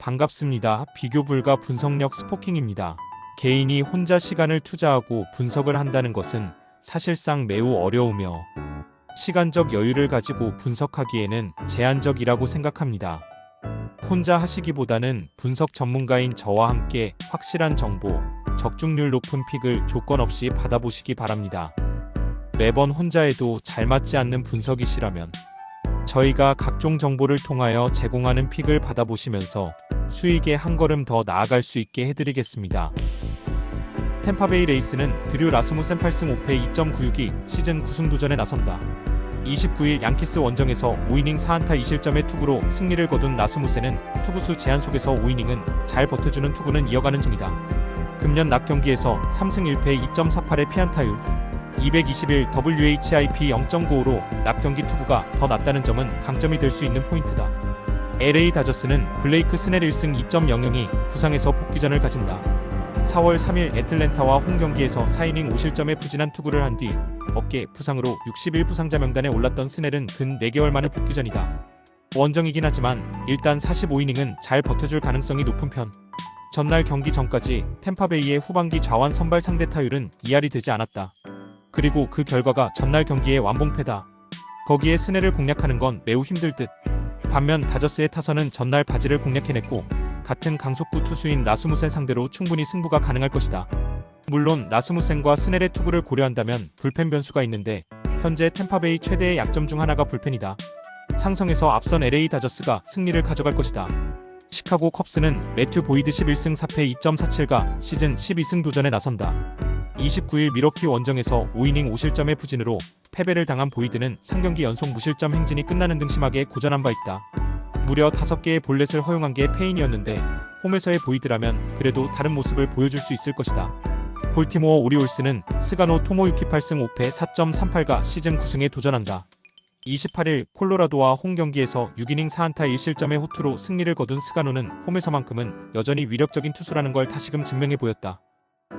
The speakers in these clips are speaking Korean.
반갑습니다. 비교 불가 분석력 스포킹입니다. 개인이 혼자 시간을 투자하고 분석을 한다는 것은 사실상 매우 어려우며 시간적 여유를 가지고 분석하기에는 제한적이라고 생각합니다. 혼자 하시기보다는 분석 전문가인 저와 함께 확실한 정보, 적중률 높은 픽을 조건 없이 받아보시기 바랍니다. 매번 혼자 해도 잘 맞지 않는 분석이시라면 저희가 각종 정보를 통하여 제공하는 픽을 받아보시면서 수익에 한 걸음 더 나아갈 수 있게 해드리겠습니다. 템파베이 레이스는 드류 라스무센 8승 5패 2.962 시즌 9승 도전에 나선다. 29일 양키스 원정에서 5이닝 4안타 2실점의 투구로 승리를 거둔 라스무센은 투구수 제한 속에서 5이닝은 잘 버텨주는 투구는 이어가는 중이다. 금년 낮 경기에서 3승 1패 2.48의 피안타율, 221 WHIP 0.95로 낮 경기 투구가 더 낮다는 점은 강점이 될 수 있는 포인트다. LA 다저스는 블레이크 스넬 1승 2.00이 부상에서 복귀전을 가진다. 4월 3일 애틀랜타와 홈 경기에서 4이닝 5실점의 부진한 투구를 한 뒤 어깨 부상으로 60일 부상자 명단에 올랐던 스넬은 근 4개월 만의 복귀전이다. 원정이긴 하지만 일단 45이닝은 잘 버텨줄 가능성이 높은 편. 전날 경기 전까지 템파베이의 후반기 좌완 선발 상대 타율은 2할이 되지 않았다. 그리고 그 결과가 전날 경기의 완봉패다. 거기에 스넬을 공략하는 건 매우 힘들 듯. 반면 다저스의 타선은 전날 바지를 공략해냈고 같은 강속구 투수인 라스무센 상대로 충분히 승부가 가능할 것이다. 물론 라스무센과 스넬의 투구를 고려한다면 불펜 변수가 있는데 현재 템파베이 최대의 약점 중 하나가 불펜이다. 상성에서 앞선 LA 다저스가 승리를 가져갈 것이다. 시카고 컵스는 매튜 보이드 11승 4패 2.47가 시즌 12승 도전에 나선다. 29일 미러키 원정에서 5이닝 5실점의 부진으로 패배를 당한 보이드는 3경기 연속 무실점 행진이 끝나는 등 심하게 고전한 바 있다. 무려 5개의 볼넷을 허용한 게 페인이었는데 홈에서의 보이드라면 그래도 다른 모습을 보여줄 수 있을 것이다. 볼티모어 오리올스는 스가노 토모유키 8승 5패 4.38가 시즌 9승에 도전한다. 28일 콜로라도와 홈 경기에서 6이닝 4안타 1실점의 호투로 승리를 거둔 스가노는 홈에서만큼은 여전히 위력적인 투수라는 걸 다시금 증명해 보였다.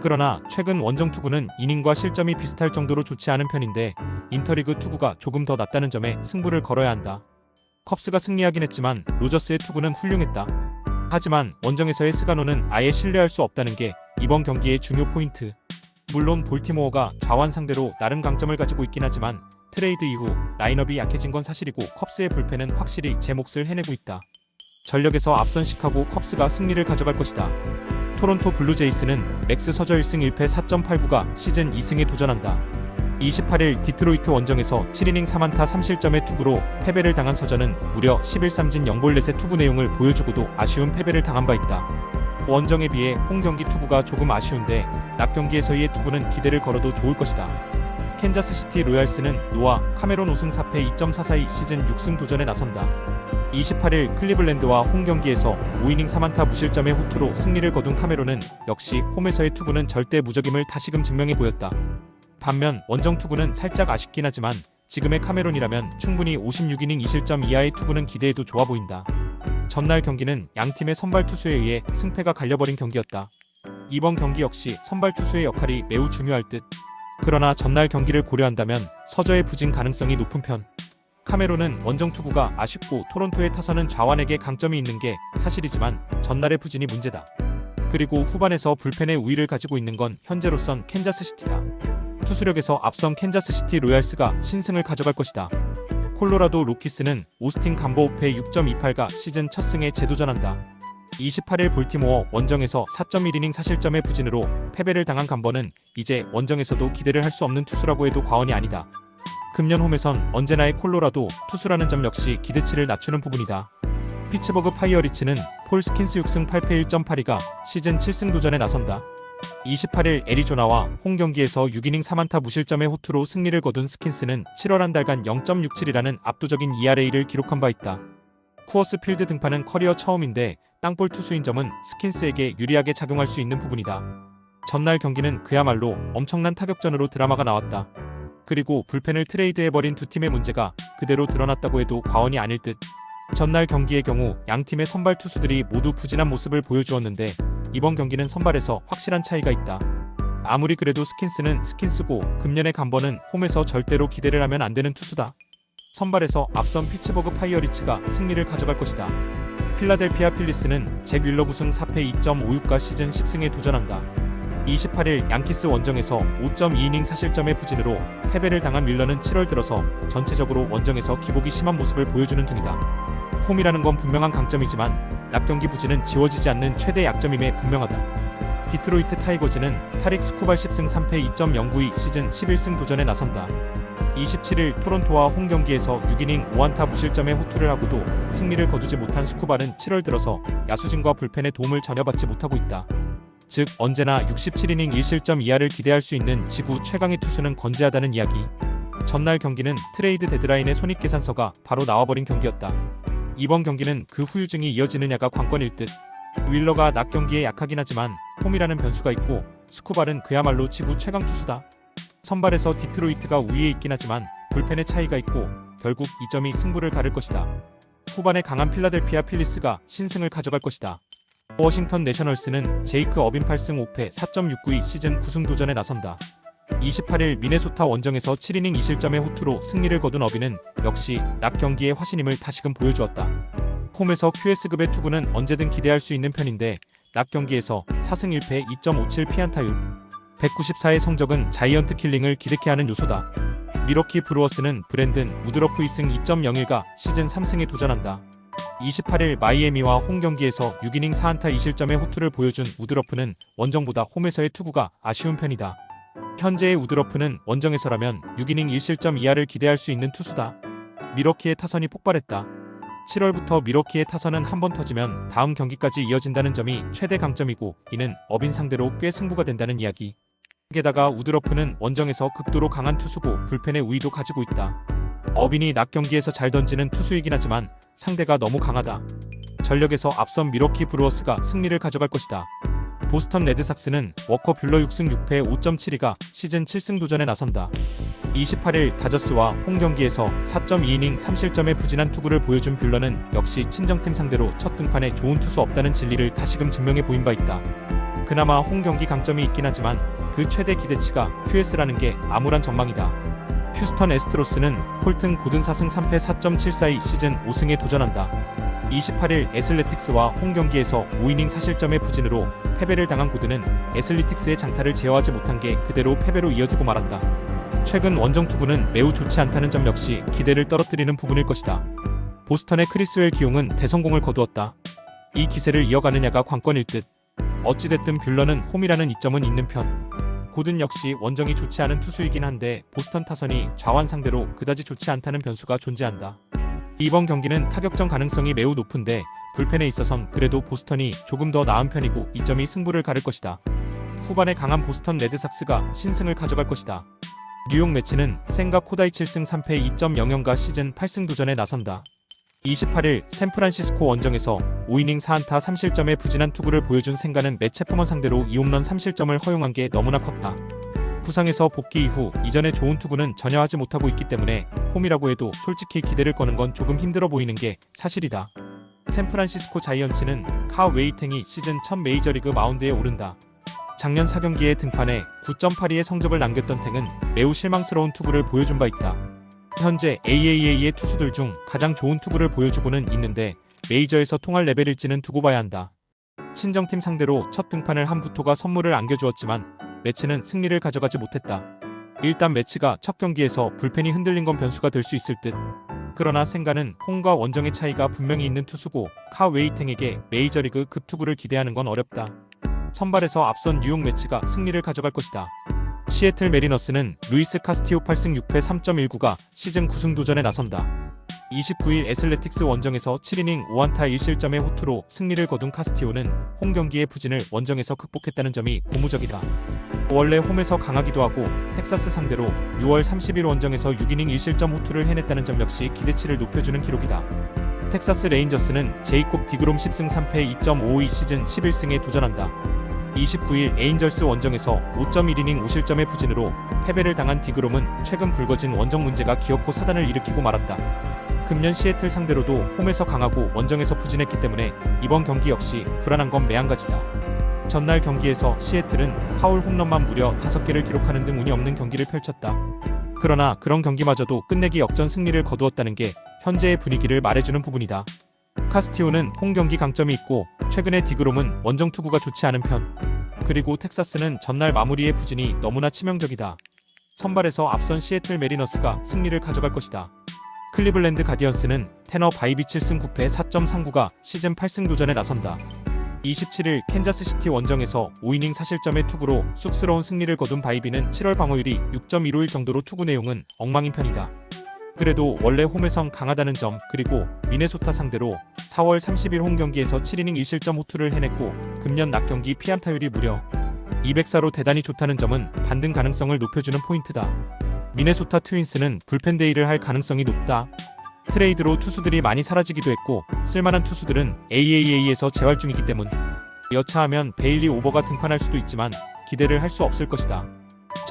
그러나 최근 원정 투구는 이닝과 실점이 비슷할 정도로 좋지 않은 편인데 인터리그 투구가 조금 더 낫다는 점에 승부를 걸어야 한다. 컵스가 승리하긴 했지만 로저스의 투구는 훌륭했다. 하지만 원정에서의 스가노는 아예 신뢰할 수 없다는 게 이번 경기의 중요 포인트. 물론 볼티모어가 좌완 상대로 나름 강점을 가지고 있긴 하지만 트레이드 이후 라인업이 약해진 건 사실이고 컵스의 불펜은 확실히 제 몫을 해내고 있다. 전력에서 앞선 시카고 컵스가 승리를 가져갈 것이다. 토론토 블루제이스는 렉스 서저 1승 1패 4.89가 시즌 2승에 도전한다. 28일 디트로이트 원정에서 7이닝 3안타 3실점의 투구로 패배를 당한 서저는 무려 11삼진 0볼넷의 투구 내용을 보여주고도 아쉬운 패배를 당한 바 있다. 원정에 비해 홈 경기 투구가 조금 아쉬운데 낮 경기에서의 투구는 기대를 걸어도 좋을 것이다. 캔자스시티 로얄스는 노아 카메론 5승 4패 2.442 시즌 6승 도전에 나선다. 28일 클리블랜드와 홈 경기에서 5이닝 3안타 무실점의 호투로 승리를 거둔 카메론은 역시 홈에서의 투구는 절대 무적임을 다시금 증명해 보였다. 반면 원정 투구는 살짝 아쉽긴 하지만 지금의 카메론이라면 충분히 56이닝 2실점 이하의 투구는 기대해도 좋아 보인다. 전날 경기는 양팀의 선발 투수에 의해 승패가 갈려버린 경기였다. 이번 경기 역시 선발 투수의 역할이 매우 중요할 듯. 그러나 전날 경기를 고려한다면 서저의 부진 가능성이 높은 편. 카메론은 원정 투구가 아쉽고 토론토의 타선은 좌완에게 강점이 있는 게 사실이지만 전날의 부진이 문제다. 그리고 후반에서 불펜의 우위를 가지고 있는 건 현재로선 캔자스시티다. 투수력에서 앞선 캔자스시티 로얄스가 신승을 가져갈 것이다. 콜로라도 로키스는 오스틴 감보 5패 6.28가 시즌 첫 승에 재도전한다. 28일 볼티모어 원정에서 4.1이닝 사실점의 부진으로 패배를 당한 감버는 이제 원정에서도 기대를 할 수 없는 투수라고 해도 과언이 아니다. 금년 홈에선 언제나의 콜로라도 투수라는 점 역시 기대치를 낮추는 부분이다. 피츠버그 파이어리츠는 폴 스킨스 6승 8패 1.82가 시즌 7승 도전에 나선다. 28일 애리조나와 홈 경기에서 6이닝 3안타 무실점의 호투로 승리를 거둔 스킨스는 7월 한 달간 0.67이라는 압도적인 ERA를 기록한 바 있다. 쿠어스 필드 등판은 커리어 처음인데 땅볼 투수인 점은 스킨스에게 유리하게 작용할 수 있는 부분이다. 전날 경기는 그야말로 엄청난 타격전으로 드라마가 나왔다. 그리고 불펜을 트레이드해버린 두 팀의 문제가 그대로 드러났다고 해도 과언이 아닐 듯. 전날 경기의 경우 양 팀의 선발 투수들이 모두 부진한 모습을 보여주었는데 이번 경기는 선발에서 확실한 차이가 있다. 아무리 그래도 스킨스는 스킨스고 금년의 간번은 홈에서 절대로 기대를 하면 안 되는 투수다. 선발에서 앞선 피츠버그 파이어리츠가 승리를 가져갈 것이다. 필라델피아 필리스는 잭 윌러 우승 4패 2.56가 시즌 10승에 도전한다. 28일 양키스 원정에서 5.2이닝 사실점의 부진으로 패배를 당한 윌러는 7월 들어서 전체적으로 원정에서 기복이 심한 모습을 보여주는 중이다. 홈이라는 건 분명한 강점이지만 낮 경기 부진은 지워지지 않는 최대 약점임에 분명하다. 디트로이트 타이거즈는 타릭 스쿠발 10승 3패 2.09이 시즌 11승 도전에 나선다. 27일 토론토와 홈 경기에서 6이닝 5안타 무실점의 호투를 하고도 승리를 거두지 못한 스쿠발은 7월 들어서 야수진과 불펜의 도움을 전혀 받지 못하고 있다. 즉 언제나 67이닝 1실점 이하를 기대할 수 있는 지구 최강의 투수는 건재하다는 이야기. 전날 경기는 트레이드 데드라인의 손익계산서가 바로 나와버린 경기였다. 이번 경기는 그 후유증이 이어지느냐가 관건일 듯. 윌러가 낮 경기에 약하긴 하지만 홈이라는 변수가 있고 스쿠발은 그야말로 지구 최강 투수다. 선발에서 디트로이트가 우위에 있긴 하지만 불펜의 차이가 있고 결국 이 점이 승부를 가를 것이다. 후반에 강한 필라델피아 필리스가 신승을 가져갈 것이다. 워싱턴 내셔널스는 제이크 어빈 8승 5패 4.692 시즌 9승 도전에 나선다. 28일 미네소타 원정에서 7이닝 2실점의 호투로 승리를 거둔 어빈은 역시 낮 경기의 화신임을 다시금 보여주었다. 홈에서 QS급의 투구는 언제든 기대할 수 있는 편인데 낮 경기에서 4승 1패 2.57 피안타율 194의 성적은 자이언트 킬링을 기대케 하는 요소다. 미러키 브루어스는 브랜든 우드러프 2승 2.01가 시즌 3승에 도전한다. 28일 마이애미와 홈 경기에서 6이닝 4안타 2실점의 호투를 보여준 우드러프는 원정보다 홈에서의 투구가 아쉬운 편이다. 현재의 우드러프는 원정에서라면 6이닝 1실점 이하를 기대할 수 있는 투수다. 미러키의 타선이 폭발했다. 7월부터 미러키의 타선은 한 번 터지면 다음 경기까지 이어진다는 점이 최대 강점이고 이는 어빈 상대로 꽤 승부가 된다는 이야기. 게다가 우드러프는 원정에서 극도로 강한 투수고 불펜의 우위도 가지고 있다. 어빈이 낮 경기에서 잘 던지는 투수이긴 하지만 상대가 너무 강하다. 전력에서 앞선 미러키 브루어스가 승리를 가져갈 것이다. 보스턴 레드삭스는 워커 뷰러 6승 6패 5.72가 시즌 7승 도전에 나선다. 28일 다저스와 홈 경기에서 4.2이닝 3실점의 부진한 투구를 보여준 뷰러는 역시 친정팀 상대로 첫 등판에 좋은 투수 없다는 진리를 다시금 증명해 보인 바 있다. 그나마 홈 경기 강점이 있긴 하지만 그 최대 기대치가 QS라는 게 암울한 전망이다. 휴스턴 에스트로스는 콜튼 고든 4승 3패 4.74이 시즌 5승에 도전한다. 28일 애슬레틱스와 홈 경기에서 5이닝 사실점의 부진으로 패배를 당한 고든은 애슬리틱스의 장타를 제어하지 못한 게 그대로 패배로 이어지고 말았다. 최근 원정 투구는 매우 좋지 않다는 점 역시 기대를 떨어뜨리는 부분일 것이다. 보스턴의 크리스웰 기용은 대성공을 거두었다. 이 기세를 이어가느냐가 관건일 듯. 어찌됐든 뷰러는 홈이라는 이점은 있는 편. 고든 역시 원정이 좋지 않은 투수이긴 한데 보스턴 타선이 좌완 상대로 그다지 좋지 않다는 변수가 존재한다. 이번 경기는 타격전 가능성이 매우 높은데 불펜에 있어선 그래도 보스턴이 조금 더 나은 편이고 이 점이 승부를 가를 것이다. 후반에 강한 보스턴 레드삭스가 신승을 가져갈 것이다. 뉴욕 매치는 생가 코다이 7승 3패 2.00가 시즌 8승 도전에 나선다. 28일 샌프란시스코 원정에서 5이닝 4안타 3실점의 부진한 투구를 보여준 생가는 매체퍼먼 상대로 2홈런 3실점을 허용한 게 너무나 컸다. 부상에서 복귀 이후 이전의 좋은 투구는 전혀 하지 못하고 있기 때문에 홈이라고 해도 솔직히 기대를 거는 건 조금 힘들어 보이는 게 사실이다. 샌프란시스코 자이언츠는 카 웨이탱이 시즌 첫 메이저리그 마운드에 오른다. 작년 4경기에 등판해 9.82의 성적을 남겼던 탱은 매우 실망스러운 투구를 보여준 바 있다. 현재 AAA의 투수들 중 가장 좋은 투구를 보여주고는 있는데 메이저에서 통할 레벨일지는 두고 봐야 한다. 친정팀 상대로 첫 등판을 한 부토가 선물을 안겨주었지만 매치는 승리를 가져가지 못했다. 일단 매치가 첫 경기에서 불펜이 흔들린 건 변수가 될 수 있을 듯. 그러나 생가는 홈과 원정의 차이가 분명히 있는 투수고 카 웨이탱에게 메이저리그 급투구를 기대하는 건 어렵다. 선발에서 앞선 뉴욕 매치가 승리를 가져갈 것이다. 시애틀 메리너스는 루이스 카스티오 8승 6패 3.19가 시즌 9승 도전에 나선다. 29일 애슬레틱스 원정에서 7이닝 5안타 1실점의 호투로 승리를 거둔 카스티오는 홈 경기의 부진을 원정에서 극복했다는 점이 고무적이다. 원래 홈에서 강하기도 하고 텍사스 상대로 6월 30일 원정에서 6이닝 1실점 호투를 해냈다는 점 역시 기대치를 높여주는 기록이다. 텍사스 레인저스는 제이콥 디그롬 10승 3패 2.52 시즌 11승에 도전한다. 29일 에인절스 원정에서 5.1이닝 5실점의 부진으로 패배를 당한 디그롬은 최근 불거진 원정 문제가 기어코 사단을 일으키고 말았다. 금년 시애틀 상대로도 홈에서 강하고 원정에서 부진했기 때문에 이번 경기 역시 불안한 건 매한가지다. 전날 경기에서 시애틀은 파울 홈런만 무려 5개를 기록하는 등 운이 없는 경기를 펼쳤다. 그러나 그런 경기마저도 끝내기 역전 승리를 거두었다는 게 현재의 분위기를 말해주는 부분이다. 카스티오는 홈 경기 강점이 있고 최근에 디그롬은 원정 투구가 좋지 않은 편. 그리고 텍사스는 전날 마무리의 부진이 너무나 치명적이다. 선발에서 앞선 시애틀 메리너스가 승리를 가져갈 것이다. 클리블랜드 가디언스는 테너 바이비 7승 9패 4.39가 시즌 8승 도전에 나선다. 27일 캔자스시티 원정에서 5이닝 사실점의 투구로 쑥스러운 승리를 거둔 바이비는 7월 방어율이 6.151 정도로 투구 내용은 엉망인 편이다. 그래도 원래 홈에선 강하다는 점 그리고 미네소타 상대로 4월 30일 홈 경기에서 7이닝 1실점 호투를 해냈고 금년 낮 경기 피안타율이 무려 204로 대단히 좋다는 점은 반등 가능성을 높여주는 포인트다. 미네소타 트윈스는 불펜 데이를 할 가능성이 높다. 트레이드로 투수들이 많이 사라지기도 했고 쓸만한 투수들은 AAA에서 재활 중이기 때문 여차하면 베일리 오버가 등판할 수도 있지만 기대를 할 수 없을 것이다.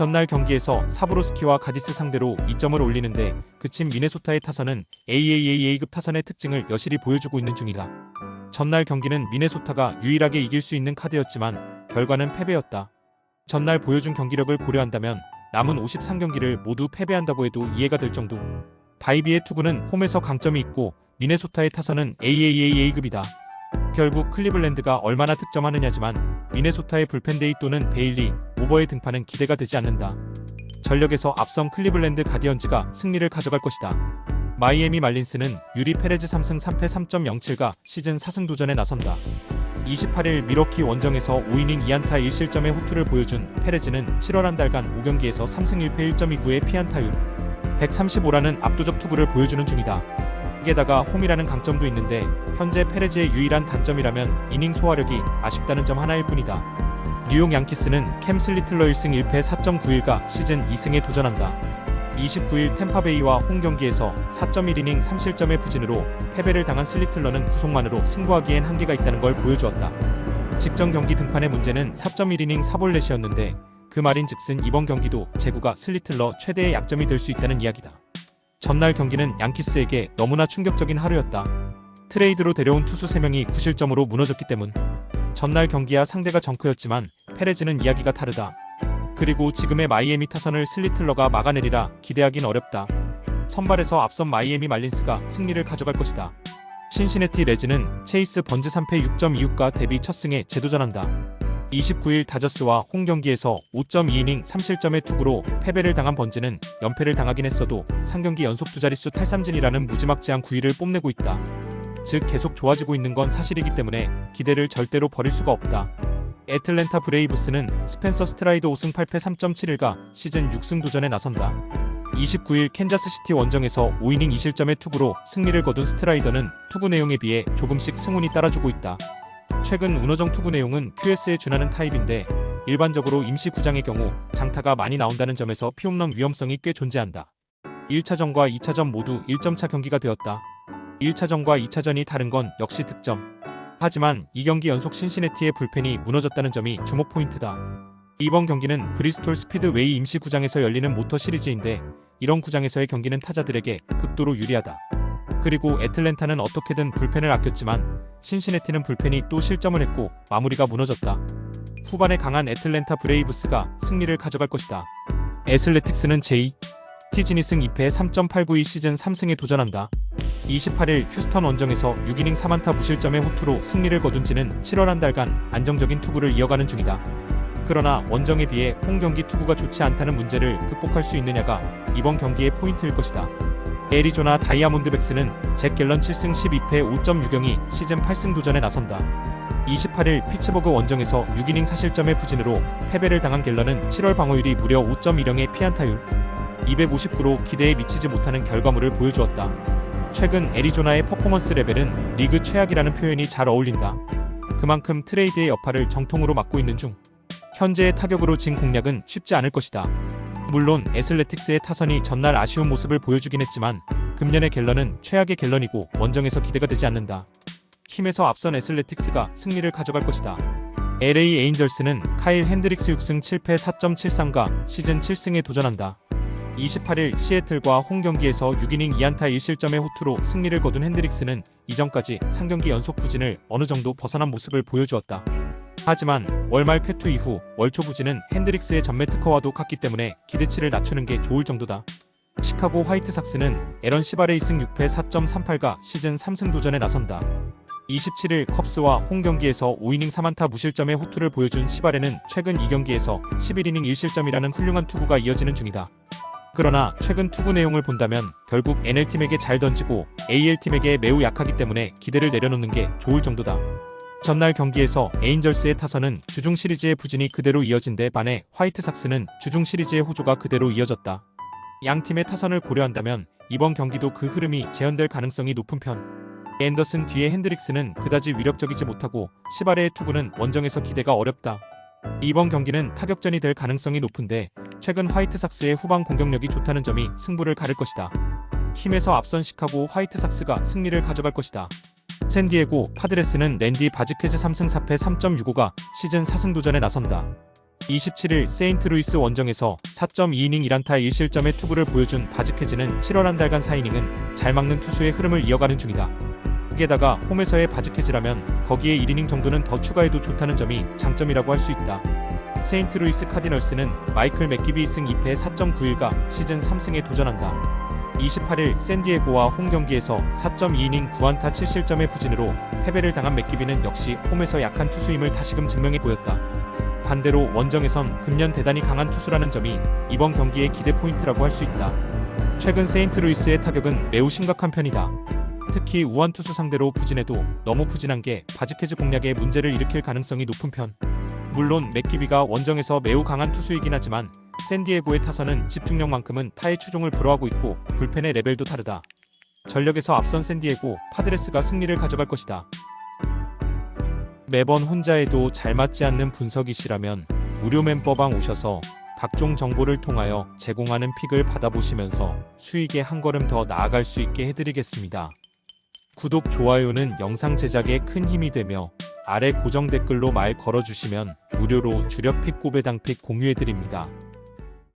전날 경기에서 사브로스키와 가디스 상대로 2점을 올리는데 그친 미네소타의 타선은 AAA급 타선의 특징을 여실히 보여주고 있는 중이다. 전날 경기는 미네소타가 유일하게 이길 수 있는 카드였지만 결과는 패배였다. 전날 보여준 경기력을 고려한다면 남은 53경기를 모두 패배한다고 해도 이해가 될 정도. 바이비의 투구는 홈에서 강점이 있고 미네소타의 타선은 AAA급이다. 결국 클리블랜드가 얼마나 득점하느냐지만 미네소타의 불펜데이 또는 베일리, 오버의 등판은 기대가 되지 않는다. 전력에서 앞선 클리블랜드 가디언즈가 승리를 가져갈 것이다. 마이애미 말린스는 유리 페레즈 3승 3패 3.07가 시즌 4승 도전에 나선다. 28일 미러키 원정에서 5이닝 2안타 1실점의 호투를 보여준 페레즈는 7월 한 달간 5경기에서 3승 1패 1.29의 피안타율 135라는 압도적 투구를 보여주는 중이다. 게다가 홈이라는 강점도 있는데 현재 페레즈의 유일한 단점이라면 이닝 소화력이 아쉽다는 점 하나일 뿐이다. 뉴욕 양키스는 캠 슬 리틀러 1승 1패 4.91가 시즌 2승에 도전한다. 29일 템파베이와 홈 경기에서 4.1이닝 3실점의 부진으로 패배를 당한 슬리틀러는 구속만으로 승부하기엔 한계가 있다는 걸 보여주었다. 직전 경기 등판의 문제는 4.1이닝 4볼넷이었는데 그 말인즉슨 이번 경기도 제구가 슬리틀러 최대의 약점이 될 수 있다는 이야기다. 전날 경기는 양키스에게 너무나 충격적인 하루였다. 트레이드로 데려온 투수 3명이 9실점으로 무너졌기 때문. 전날 경기야 상대가 정크였지만 페레즈는 이야기가 다르다. 그리고 지금의 마이애미 타선을 슬리틀러가 막아내리라 기대하긴 어렵다. 선발에서 앞선 마이애미 말린스가 승리를 가져갈 것이다. 신시내티 레즈는 체이스 번즈 3패 6.26가 데뷔 첫 승에 재도전한다. 29일 다저스와 홈 경기에서 5.2이닝 3실점의 투구로 패배를 당한 번즈는 연패를 당하긴 했어도 3경기 연속 두 자릿수 탈삼진이라는 무지막지한 9위를 뽐내고 있다. 즉 계속 좋아지고 있는 건 사실이기 때문에 기대를 절대로 버릴 수가 없다. 애틀랜타 브레이브스는 스펜서 스트라이드 5승 8패 3.71가 시즌 6승 도전에 나선다. 29일 캔자스시티 원정에서 5이닝 2실점의 투구로 승리를 거둔 스트라이더는 투구 내용에 비해 조금씩 승운이 따라주고 있다. 최근 운어정 투구 내용은 QS에 준하는 타입인데 일반적으로 임시 구장의 경우 장타가 많이 나온다는 점에서 피홈런 위험성이 꽤 존재한다. 1차전과 2차전 모두 1점차 경기가 되었다. 1차전과 2차전이 다른 건 역시 득점. 하지만 이 경기 연속 신시내티의 불펜이 무너졌다는 점이 주목 포인트다. 이번 경기는 브리스톨 스피드웨이 임시 구장에서 열리는 모터 시리즈인데 이런 구장에서의 경기는 타자들에게 극도로 유리하다. 그리고 애틀랜타는 어떻게든 불펜을 아꼈지만 신시내티는 불펜이 또 실점을 했고 마무리가 무너졌다. 후반에 강한 애틀랜타 브레이브스가 승리를 가져갈 것이다. 애슬레틱스는 제2 티지니승 2패 3.892 시즌 3승에 도전한다. 28일 휴스턴 원정에서 6이닝 3안타 무실점의 호투로 승리를 거둔 지는 7월 한 달간 안정적인 투구를 이어가는 중이다. 그러나 원정에 비해 홈 경기 투구가 좋지 않다는 문제를 극복할 수 있느냐가 이번 경기의 포인트일 것이다. 애리조나 다이아몬드백스는 잭 갤런 7승 12패 5.6경이 시즌 8승 도전에 나선다. 28일 피츠버그 원정에서 6이닝 사실점의 부진으로 패배를 당한 갤런은 7월 방어율이 무려 5.10의 피안타율 259로 기대에 미치지 못하는 결과물을 보여주었다. 최근 애리조나의 퍼포먼스 레벨은 리그 최악이라는 표현이 잘 어울린다. 그만큼 트레이드의 여파를 정통으로 맡고 있는 중 현재의 타격으로 진 공략은 쉽지 않을 것이다. 물론 애슬레틱스의 타선이 전날 아쉬운 모습을 보여주긴 했지만 금년의 갤런은 최악의 갤런이고 원정에서 기대가 되지 않는다. 힘에서 앞선 애슬레틱스가 승리를 가져갈 것이다. LA 에인절스는 카일 핸드릭스 6승 7패 4.73가 시즌 7승에 도전한다. 28일 시애틀과 홈 경기에서 6이닝 2안타 1실점의 호투로 승리를 거둔 핸드릭스는 이전까지 3경기 연속 부진을 어느 정도 벗어난 모습을 보여주었다. 하지만 월말 쾌투 이후 월초 부진은 핸드릭스의 전매 특허와도 같기 때문에 기대치를 낮추는 게 좋을 정도다. 시카고 화이트삭스는 에런 시바레 2승 6패 4.38가 시즌 3승 도전에 나선다. 27일 컵스와 홈 경기에서 5이닝 3안타 무실점의 호투를 보여준 시바레는 최근 2경기에서 11이닝 1실점이라는 훌륭한 투구가 이어지는 중이다. 그러나 최근 투구 내용을 본다면 결국 NL팀에게 잘 던지고 AL팀에게 매우 약하기 때문에 기대를 내려놓는 게 좋을 정도다. 전날 경기에서 에인절스의 타선은 주중 시리즈의 부진이 그대로 이어진 데 반해 화이트삭스는 주중 시리즈의 호조가 그대로 이어졌다. 양 팀의 타선을 고려한다면 이번 경기도 그 흐름이 재현될 가능성이 높은 편. 앤더슨 뒤에 핸드릭스는 그다지 위력적이지 못하고 시바레의 투구는 원정에서 기대가 어렵다. 이번 경기는 타격전이 될 가능성이 높은데 최근 화이트삭스의 후방 공격력이 좋다는 점이 승부를 가를 것이다. 힘에서 앞선 시카고 화이트삭스가 승리를 가져갈 것이다. 샌디에고 파드레스는 랜디 바지케즈 3승 4패 3.65가 시즌 4승 도전에 나선다. 27일 세인트루이스 원정에서 4.2이닝 1안타 1실점의 투구를 보여준 바지케즈는 7월 한 달간 4이닝은 잘 막는 투수의 흐름을 이어가는 중이다. 게다가 홈에서의 바지케즈라면 거기에 1이닝 정도는 더 추가해도 좋다는 점이 장점이라고 할 수 있다. 세인트루이스 카디널스는 마이클 맥기비 2승 2패 4.91가 시즌 3승에 도전한다. 28일 샌디에고와 홈 경기에서 4.2이닝 9안타 7실점의 부진으로 패배를 당한 맥기비는 역시 홈에서 약한 투수임을 다시금 증명해 보였다. 반대로 원정에선 금년 대단히 강한 투수라는 점이 이번 경기의 기대 포인트라고 할 수 있다. 최근 세인트루이스의 타격은 매우 심각한 편이다. 특히 우한 투수 상대로 부진해도 너무 부진한 게 바지케즈 공략에 문제를 일으킬 가능성이 높은 편. 물론 맥기비가 원정에서 매우 강한 투수이긴 하지만 샌디에고의 타선은 집중력만큼은 타의 추종을 불허하고 있고 불펜의 레벨도 다르다. 전력에서 앞선 샌디에고 파드레스가 승리를 가져갈 것이다. 매번 혼자 해도 잘 맞지 않는 분석이시라면 무료 멤버방 오셔서 각종 정보를 통하여 제공하는 픽을 받아보시면서 수익에 한 걸음 더 나아갈 수 있게 해드리겠습니다. 구독, 좋아요는 영상 제작에 큰 힘이 되며 아래 고정 댓글로 말 걸어주시면 무료로 주력 픽 고배당 픽 공유해드립니다.